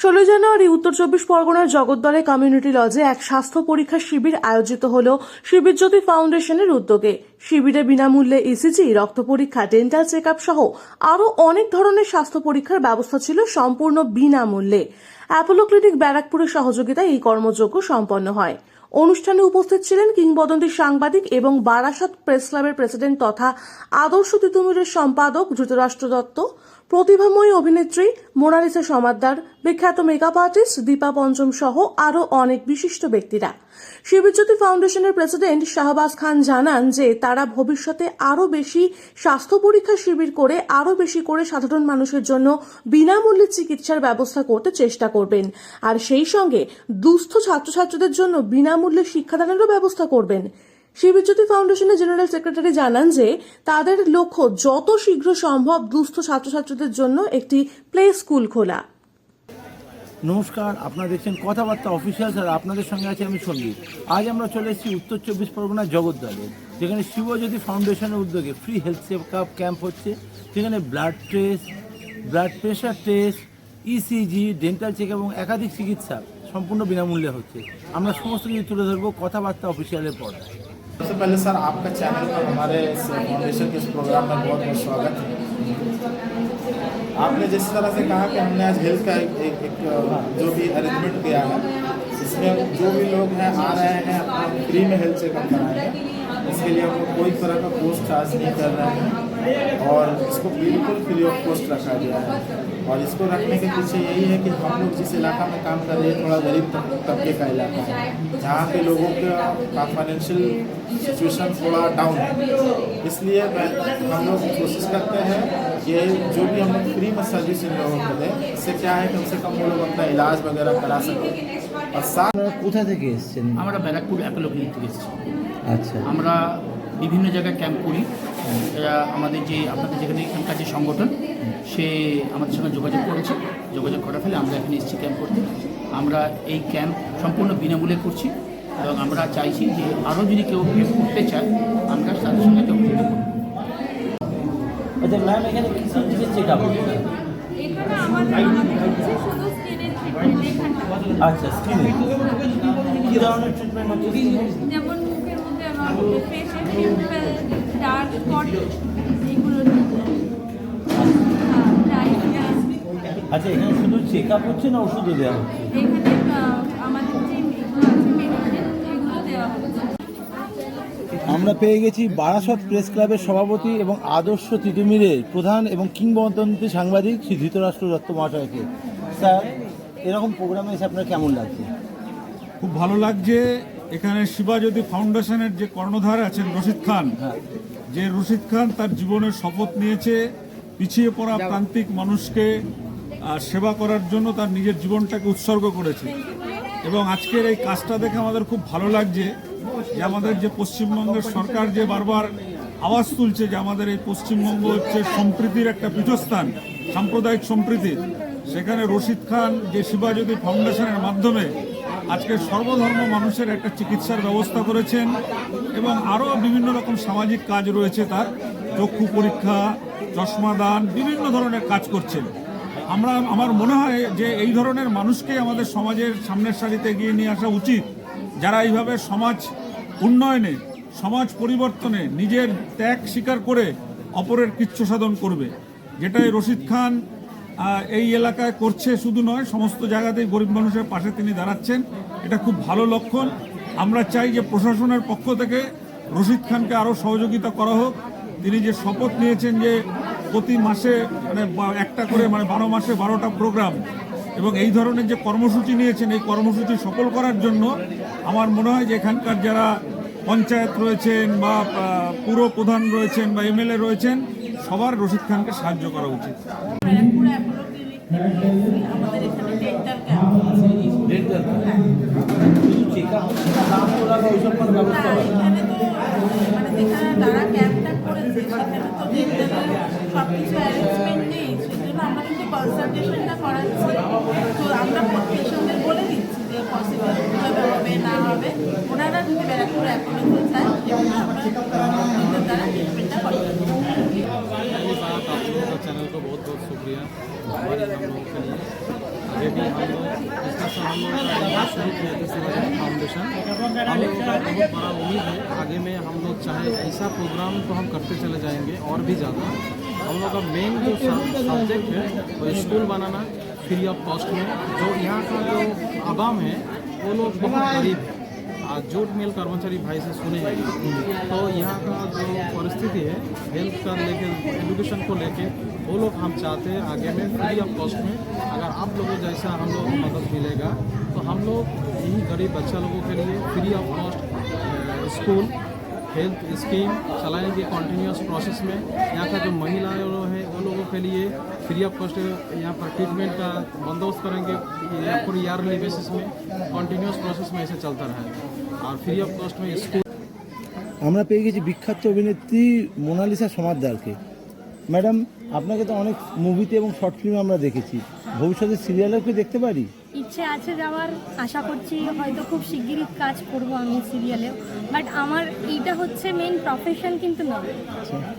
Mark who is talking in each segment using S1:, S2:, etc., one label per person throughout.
S1: ষোলোই জানুয়ারি উত্তর চব্বিশ পরগনার জগদ্দলে কমিউনিটি লজে এক স্বাস্থ্য পরীক্ষা শিবির আয়োজিত হল শিবিরজ্যোতি ফাউন্ডেশনের উদ্যোগে। শিবিরে বিনামূল্যে ইসিজি রক্ত পরীক্ষা ডেন্টাল চেক সহ আরও অনেক ধরনের স্বাস্থ্য পরীক্ষার ব্যবস্থা ছিল সম্পূর্ণ বিনামূল্যে। অ্যাপোলো ক্লিনিক ব্যারাকপুরের সহযোগিতায় এই কর্মযজ্ঞ সম্পন্ন হয়। অনুষ্ঠানে উপস্থিত ছিলেন কিংবদন্তি সাংবাদিক এবং বারাসত প্রেস ক্লাবের প্রেসিডেন্ট তথা আদর্শ তিতুমিরের সম্পাদক ধৃতরাষ্ট্র দত্ত প্রতিভাময়ী অভিনেত্রী মোনালিসা সমাদ্দার, বিখ্যাত মেকআপ আর্টিস্ট দীপা পঞ্চম সহ আরও অনেক বিশিষ্ট ব্যক্তিরা। শিবজ্যোতি ফাউন্ডেশনের প্রেসিডেন্ট শাহবাজ খান জানান যে, তারা ভবিষ্যতে আরও বেশি স্বাস্থ্য পরীক্ষা শিবির করে, আরও বেশি করে সাধারণ মানুষের জন্য বিনামূল্যে চিকিৎসার ব্যবস্থা করতে চেষ্টা করবেন। আর সেই সঙ্গে দুস্থ ছাত্রছাত্রীদের জন্য বিনামূল্যে শিক্ষাদানেরও ব্যবস্থা করবেন। শিবজ্যোতি ফাউন্ডেশনের জেনারেল সেক্রেটারি জানান যে তাদের লক্ষ্য যত শীঘ্র সম্ভব দুস্থ ছাত্রছাত্রীদের জন্য একটি প্লে স্কুল খোলা।
S2: নমস্কার, আপনারা দেখছেন কথাবার্তা অফিসিয়াল, স্যার, আপনাদের সঙ্গে আছি আমি সন্দীপ। আজ আমরা চলে এসেছি উত্তর চব্বিশ পরগনার জগদ্দলে, যেখানে শিবজ্যোতি ফাউন্ডেশনের উদ্যোগে free health check up camp হচ্ছে। যেখানে blood test blood pressure test ECG dental check এবং একাধিক চিকিৎসা সম্পূর্ণ বিনামূল্যে হচ্ছে। আমরা সমস্ত কিছু তুলে ধরবো কথাবার্তা অফিসিয়ালের পর
S3: सबसे पहले सर आपका चैनल पर हमारे फाउंडेशन के इस प्रोग्राम में बहुत बहुत स्वागत है। आपने जिस तरह से कहा कि हमने आज हेल्थ का एक, एक, एक जो भी अरेंजमेंट किया है इसमें जो भी लोग हैं आ रहे हैं अपना फ्री में हेल्थ चेकअप कराएँगे। इसके लिए हम कोई तरह का पोस्ट चार्ज नहीं कर रहे हैं। और इसको बिल्कुल फ्री ऑफ कॉस्ट रखा गया है और इसको रखने के पीछे यही है कि हम लोग जिस इलाका में काम कर रहे हैं थोड़ा गरीब तब- तबके का इलाका है जहाँ के लोगों का फाइनेंशियल सिचुएशन थोड़ा डाउन है इसलिए मैं हम लोग कोशिश करते हैं कि जो भी हम लोग फ्री में सर्विस इन लोगों को दें इससे क्या है कम से कम वो लोग अपना इलाज वगैरह करा सकें और साथ
S2: আপনারা কোথা থেকে এসেছেন
S4: আমরা ব্যারাকপুর অ্যাপোলো ক্লিনিক থেকে এসেছি
S2: আচ্ছা
S4: আমরা বিভিন্ন জায়গায় ক্যাম্প করি এরা আমাদের যে আপনাদের যেখানে এখানকার যে সংগঠন সে আমাদের সঙ্গে যোগাযোগ করেছে। যোগাযোগ করার ফলে আমরা এখানে এসেছি ক্যাম্প করতে। আমরা এই ক্যাম্প সম্পূর্ণ বিনামূল্যে করছি এবং আমরা চাইছি যে আরও যদি কেউ ক্যাম্প করতে চায় আমরা তাদের সঙ্গে যোগাযোগ করব
S2: আচ্ছা ম্যাম এখানে চেক আপ আচ্ছা স্কিনে কি ধরনের ট্রিটমেন্ট হচ্ছে?
S5: যেমন মুখের মধ্যে আমার ফেসের পিম্পল ডার্ক স্পট এইগুলো
S2: আচ্ছা এখানে শুধু চেক আপ হচ্ছে না ওষুধও দেওয়া হচ্ছে?
S5: এখানে আমাদের যে এগুলো আছে মেডিসিন এগুলো দেওয়া হচ্ছে।
S2: আমরা পেয়ে গেছি বারাসত প্রেস ক্লাবের সভাপতি এবং আদর্শ তিতুমিরের প্রধান এবং কিংবদন্তি সাংবাদিক শ্রী ধৃতরাষ্ট্র দত্ত মহাশয়কে। স্যার এরকম প্রোগ্রামে এসে আপনার কেমন লাগছে?
S6: খুব ভালো লাগছে। এখানে শিবাজ্যোতি ফাউন্ডেশনের যে কর্ণধার আছেন রশিদ খান যে রশিদ খান তার জীবনের শপথ নিয়েছে পিছিয়ে পড়া প্রান্তিক মানুষকে সেবা করার জন্য তার নিজের জীবনটাকে উৎসর্গ করেছে। এবং আজকের এই কাজটা দেখে আমাদের খুব ভালো লাগছে যে আমাদের যে পশ্চিমবঙ্গের সরকার যে বারবার আওয়াজ তুলছে যে আমাদের এই পশ্চিমবঙ্গ হচ্ছে সম্প্রীতির একটা পীঠস্থান সাম্প্রদায়িক সম্প্রীতির সেখানে রশিদ খান যে শিবাজ্যোতি ফাউন্ডেশনের মাধ্যমে আজকে সর্বধর্ম মানুষের একটা চিকিৎসার ব্যবস্থা করেছেন। এবং আরও বিভিন্ন রকম সামাজিক কাজ রয়েছে তার। চক্ষু পরীক্ষা, চশমা দান, বিভিন্ন ধরনের কাজ করছেন। আমরা, আমার মনে হয় যে এই ধরনের মানুষকে আমাদের সমাজের সামনের সারিতে এগিয়ে নিয়ে আসা উচিত। যারা এইভাবে সমাজ উন্নয়নে, সমাজ পরিবর্তনে নিজের ত্যাগ স্বীকার করে অপরের কিচ্ছু সাধন করবে। যেটাই রশিদ খান এই এলাকায় করছে শুধু নয়, সমস্ত জায়গাতেই গরিব মানুষের পাশে তিনি দাঁড়াচ্ছেন। এটা খুব ভালো লক্ষণ। আমরা চাই যে প্রশাসনের পক্ষ থেকে রশিদ খানকে আরও সহযোগিতা করা হোক। তিনি যে শপথ নিয়েছেন যে প্রতি মাসে মানে একটা করে মানে বারো মাসে বারোটা প্রোগ্রাম এবং এই ধরনের যে কর্মসূচি নিয়েছেন, এই কর্মসূচি সফল করার জন্য আমার মনে হয় যে এখানকার যারা পঞ্চায়েত রয়েছেন বা পুর প্রধান রয়েছেন বা এমএলএ রয়েছেন, সবার রশিদ খানকে সাহায্য করা উচিত।
S7: ব্যারাকপুর অ্যাপোলো ক্লিনিক থেকে এসেছি। আমাদের এখানে ডেন্টাল ক্যাম্প আছে
S2: ডেন্টাল শুধু চেক আপ হচ্ছে না দাম তোলা বা ওইসব কোনো ব্যবস্থা
S7: হ্যাঁ,
S2: হয়
S7: এখানে তো মানে যেখানে তারা ক্যাম্পটা করেছে সেখানে তো ডেন্টালের সব কিছু অ্যারেঞ্জমেন্ট নেই সেজন্য আমরা কিন্তু কনসালটেশনটা করাচ্ছি তো আমরা পেশেন্টদের বলে দিচ্ছি যে পসিবল কীভাবে হবে না হবে ওনারা যদি ব্যারাকপুর অ্যাপোলোতে চায় সেখানে আমরা ওদের দ্বারা ট্রিটমেন্টটা করাতে
S8: पहली बात आप लोगों का चैनल को बहुत बहुत शुक्रिया हमारे हम लोगों के लिए ये भी हम लोग फाउंडेशन हम लोगों का बहुत बड़ा उम्मीद है आगे में हम लोग चाहे ऐसा प्रोग्राम तो हम करते चले जाएँगे और भी ज़्यादा। हम लोग का मेन जो सब्जेक्ट है वो स्कूल बनाना, फ्री ऑफ़ कॉस्ट में जो यहाँ का जो आवाम है वो लोग बहुत गरीब है। आज जूट मिल कर्मचारी भाई से सुने तो यहाँ का जो परिस्थिति है। हेल्थ का लेके एजुकेशन को लेके, वो लोग हम चाहते हैं आगे में फ्री ऑफ़ कॉस्ट में, अगर आप लोगों जैसा हम लोग मदद मिलेगा तो हम लोग यही गरीब बच्चा लोगों के लिए free of cost school health scheme चलाएँगे कॉन्टीन्यूस प्रोसेस में। यहाँ का जो महिलाएँ लोग हैं, वो लोगों के लिए फ्री ऑफ़ कॉस्ट यहाँ पर ट्रीटमेंट का बंदोबस्त करेंगे, पूरी ईयरली बेसिस में कॉन्टीन्यूस प्रोसेस में ऐसे चलता रहेगा। और फ्री ऑफ़ कॉस्ट में स्कूल
S2: আমরা পেয়ে গেছি বিখ্যাত অভিনেত্রী মোনালিসা সমাদ্দারকে। ম্যাডাম, আপনাকে তো অনেক মুভিতে এবং শর্ট ফিল্মে আমরা দেখেছি। ভবিষ্যতে সিরিয়ালেও কি দেখতে পারি?
S9: ইচ্ছে আছে যাওয়ার, আশা করছি হয়তো খুব শিগগিরই কাজ করব আমি সিরিয়ালেও বাট আমার এইটা হচ্ছে মেন প্রফেশন কিন্তু নয়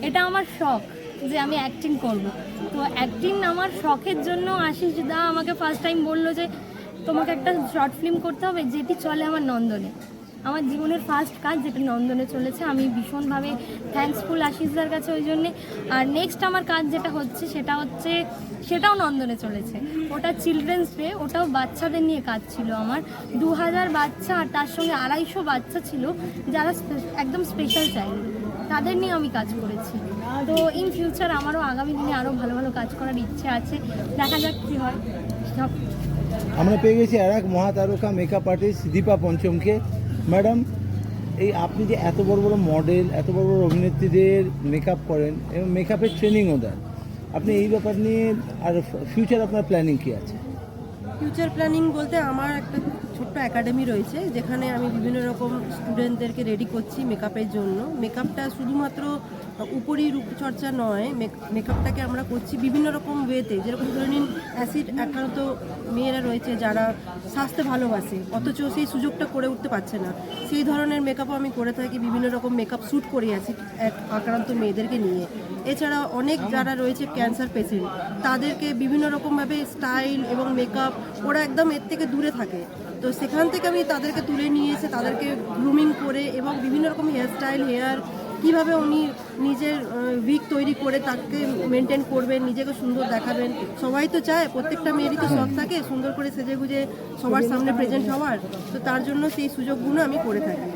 S9: এটা আমার শখ যে আমি অ্যাক্টিং করব। তো অ্যাক্টিং আমার শখের জন্য আশিস দা আমাকে ফার্স্ট টাইম বলল যে, তোমাকে একটা শর্ট ফিল্ম করতে হবে, যেটি চলে আমার নন্দনে। আমার জীবনের ফার্স্ট কাজ যেটা নন্দনে চলেছে, আমি ভীষণভাবে থ্যাঙ্কসফুল আশিসদার কাছে ওই জন্যে। আর নেক্সট আমার কাজ যেটা হচ্ছে, সেটা হচ্ছে, সেটাও নন্দনে চলেছে। ওটা চিলড্রেন্স ডে ওটাও বাচ্চাদের নিয়ে কাজ ছিল আমার। দু হাজার বাচ্চা আর তার সঙ্গে আড়াইশো বাচ্চা ছিল, যারা একদম স্পেশাল চাইল্ড তাদের নিয়ে আমি কাজ করেছি। তো ইন ফিউচার আমারও আগামী দিনে আরও ভালো ভালো কাজ করার ইচ্ছে আছে। দেখা যাক কী হয়।
S2: আমরা পেয়ে গেছি আর এক মহাতারকা মেকআপ আর্টিস্ট দীপা পঞ্চমকে। ম্যাডাম, এই আপনি যে এত বড় বড় মডেল এত বড় বড় অভিনেত্রীদের মেকআপ করেন, এবং মেকআপের ট্রেনিংও দেন, আপনি এই ব্যাপার নিয়ে আর ফিউচার আপনার প্ল্যানিং কী আছে?
S10: ফিউচার প্ল্যানিং বলতে আমার একটা ছোট্ট একাডেমি রয়েছে, যেখানে আমি বিভিন্ন রকম স্টুডেন্টদেরকে রেডি করছি মেকআপের জন্য। মেকআপটা শুধুমাত্র উপরই রূপচর্চা নয় মেকআপটাকে আমরা করছি বিভিন্ন রকম ওয়েতে যেরকম ধরে নিন অ্যাসিড আক্রান্ত মেয়েরা রয়েছে যারা স্বাস্থ্য ভালোবাসে, অথচ সেই সুযোগটা করে উঠতে পারছে না। সেই ধরনের মেকআপও আমি করে থাকি, বিভিন্ন রকম মেকআপ শ্যুট করি অ্যাসিড আক্রান্ত মেয়েদেরকে নিয়ে। এছাড়া অনেক যারা রয়েছে ক্যান্সার পেশেন্ট তাদেরকে বিভিন্ন রকমভাবে স্টাইল এবং মেকআপ ওরা একদম এর থেকে দূরে থাকে। তো সেখান থেকে আমি তাদেরকে তুলে নিয়ে এসে তাদেরকে গ্রুমিং করে এবং বিভিন্ন রকম হেয়ারস্টাইল হেয়ার কীভাবে উনি নিজের উইক তৈরি করে তাকে মেনটেন করবেন, নিজেকে সুন্দর দেখাবেন, সবাই তো চায়, প্রত্যেকটা মেয়েরই তো শখ থাকে, সুন্দর করে সেজে গুজে সবার সামনে প্রেজেন্ট হওয়ার, তো তার জন্য সেই সুযোগগুলো আমি করে থাকি।